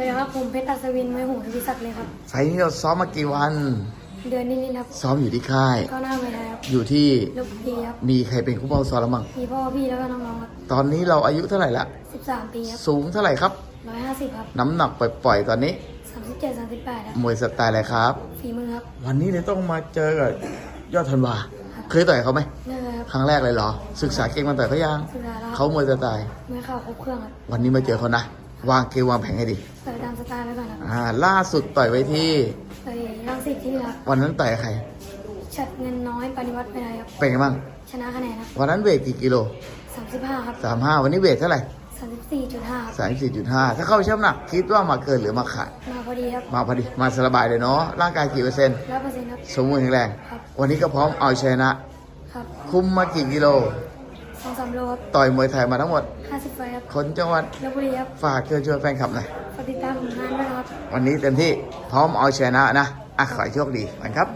วัสดีครับผมเพชรอัศวินมวยหูทวิศักดิ์เลยครับไฟล์นี้เราซ้อมมากี่วัน เดือนนิดๆครับซ้อมอยู่ที่ค่ายเข้าหน้าไม่ได้ครับอยู่ที่ลูกพีครับมีใครเป็นคู่เป้าซ้อมแล้วมั้งมีพ่อพี่แล้วก็น้องๆครับตอนนี้เราอายุเท่าไหร่ละ 13 ปีครับสูงเท่าไหร่ครับ150 ครับน้ำหนักปล่อยๆตอนนี้37 38ครับมวยสไตล์อะไรครับ ฝีมือครับวันนี้เลยต้องมาเจอกับยอดธันวา เคยต่อยเขาไหมเลิกครับครั้งแรกเลยเหรอ ศึกษาเก่งมาต่อยเขายังสุดาแล้วเขามวยสไตล์ไม่เข้าครบเครื่องครับวันนี้มาเจอเขานะ วางเกมวางแผนให้ดีเปิดตามสไตล์ไว้ก่อนครับอ่าล่าสุดต่อยไว้ที่ ไปรังสิตที่นี่ครับวันนั้นต่อยกับใคร ชัดเงินน้อยปฏิวัติไปได้ครับ เป็นไงบ้าง ชนะคะแนนครับวันนั้นเวทกี่กิโล35ครับสามห้าวันนี้เวทเท่าไหร่34.5ครับ สามสี่จุดห้าถ้าเข้าช่ำหนัก คิดว่ามาเกินหรือมาขาด มาพอดีครับมาพอดี มาสบายเลยเนาะ ร่างกายกี่เปอร์เซ็นต์ ร้อยเปอร์เซ็นต์ครับ สมบูรณ์แข็งแรง ครับ วันนี้ก็พร้อมเอาชนะ ครับคุมมากี่กิโล สองสามโลครับต่อยมวยไทยมาทั้งหมด50ไฟครับคนจังหวัดลพบุรีครับฝากเชิญชวนแฟนคลับหน่อย วันนี้เต็มที่พร้อมเอาชนะนะอะขอให้โชคดีกันครับ